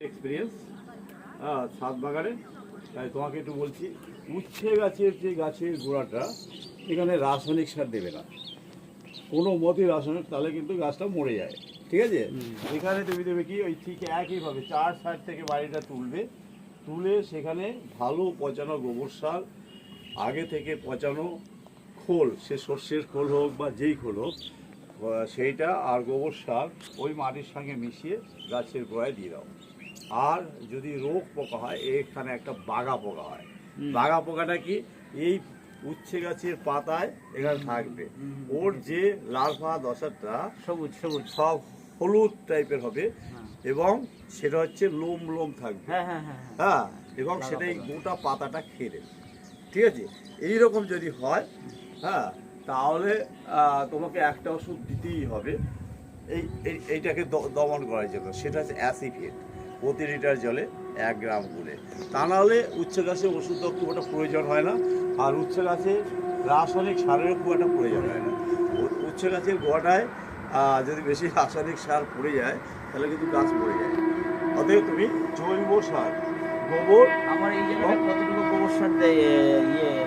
Experience হ্যাঁ ছাদ বাগানে তাই তোমাকে একটু বলছি উচ্ছে গাছের যে গাছের গোড়াটা এখানে রাসায়নিক সার দেবে না। কোনো মতে রাসায়নিক তাহলে কিন্তু গাছটা মরে যায়। ঠিক আছে? এখানে তুমি দেবে কি ওই ঠিক একইভাবে চার সাইড থেকে বাড়িটা তুলবে। তুলে সেখানে ভালো পচানো গোবর সার আগে থেকে পচানো খোল সে সর্ষের খোল হোক বা যেই খোল হোক সেইটা আর গোবর সার ওই মাটির সঙ্গে মিশিয়ে গাছের গোড়ায় দিয়ে দাও। আর যদি রোগ পোকা হয় এখানে একটা বাগা পোকা হয়। বাগা পোকাটা কি? এই উচ্ছে গাছের পাতায় এখানে থাকবে। ওর যে লাল লার্ভা দশাটা সবুজ সবুজ। সব হলুদ টাইপের হবে এবং সেটা হচ্ছে লোম লোম থাকবে। হ্যাঁ হ্যাঁ হ্যাঁ হ্যাঁ। হ্যাঁ এবং সেটা এই। গোটা পাতাটা খেয়ে দেবে ঠিক আছে? এইরকম যদি হয় হ্যাঁ তাহলে তোমাকে একটা ওষুধ দিতেই হবে। এই এই- এইটাকে দমন করার জন্য। সেটা হচ্ছে অ্যাসিফেট। প্রতি লিটার জলে এক গ্রাম করে তা নাহলে উচ্চ গাছে ওষুধ খুব একটা প্রয়োজন হয় না। আর উচ্চ গাছে রাসায়নিক সারেরও খুব একটা প্রয়োজন হয় না। উ- উচ্চ গাছের গোড়াটায় আহ, যদি বেশি রাসায়নিক সার পড়ে যায় তাহলে কিন্তু গাছ পড়ে যায়। অতএব তুমি জৈব সার গোবর আমার এই জায়গাটা কতটুকু গোবর সার দেয় ইয়ে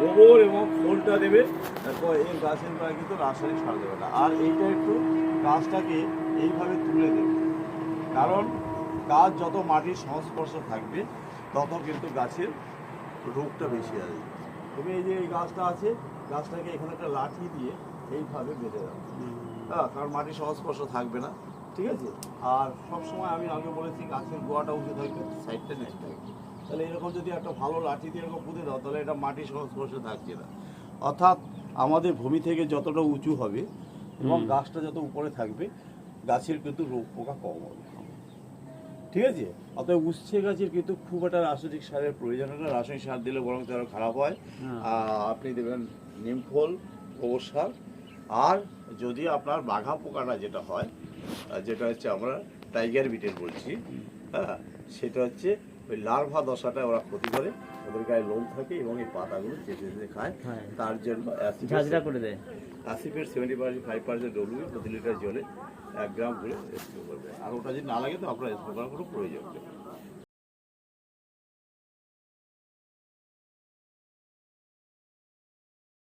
গোবর এবং খোলটা দেবে তারপর এই গাছের গোড়ায় কিন্তু রাসায়নিক সার দেবে না। আর এইটা একটু গাছটাকে এইভাবে তুলে দেবে। কারণ গাছ যত মাটির সংস্পর্শ থাকবে তত কিন্তু গাছের রোগটা বেশি আসবে। তুমি এই যে এই গাছটা আছে গাছটাকে এখানে একটা লাঠি দিয়ে এইভাবে বেঁধে দাও। হ্যাঁ কারণ মাটির সংস্পর্শ থাকবে না ঠিক আছে? আর সবসময় আমি আগে বলেছি গাছের গোয়াটা উঁচু থাকবে সাইডটা নিচু থাকবে। তাহলে এরকম যদি একটা ভালো লাঠি দিয়ে এরকম পুঁতে দাও তাহলে এটা মাটির সংস্পর্শে থাকছে না। অর্থাৎ আমাদের ভূমি থেকে যতটা উঁচু হবে এবং গাছটা যত উপরে থাকবে গাছের কিন্তু রোগ পোকা কম হবে। ঠিক আছে? অতএব উচ্ছে গাছের কিন্তু খুব একটা রাসায়নিক সারের প্রয়োজন হয় না। রাসায়নিক সার দিলে বরং আরও খারাপ হয়। হ্যাঁ। আপনি দেবেন নিমফল গোবর সার। আর যদি আপনার বাঘা পোকাটা যেটা হয় যেটা হচ্ছে আমরা টাইগার বিটের বলছি হ্যাঁ সেটা হচ্ছে ওই লার্ভা দশাটা ওরা ক্ষতি করে। ওদের গায়ে লোম থাকে এবং এই পাতাগুলো চেপে চেপে খায়। হ্যাঁ। তার জন্য ঝাঁঝরা করে দেয়। অ্যাসিফের সেভেন্টি ফাইভ পার্সেন্ট ডব্লিউ প্রতি লিটার জলে এক গ্রাম করে স্প্রে করবে। আর ওটা যদি না লাগে তো আপনার স্প্রে করার কোনো প্রয়োজন নেই।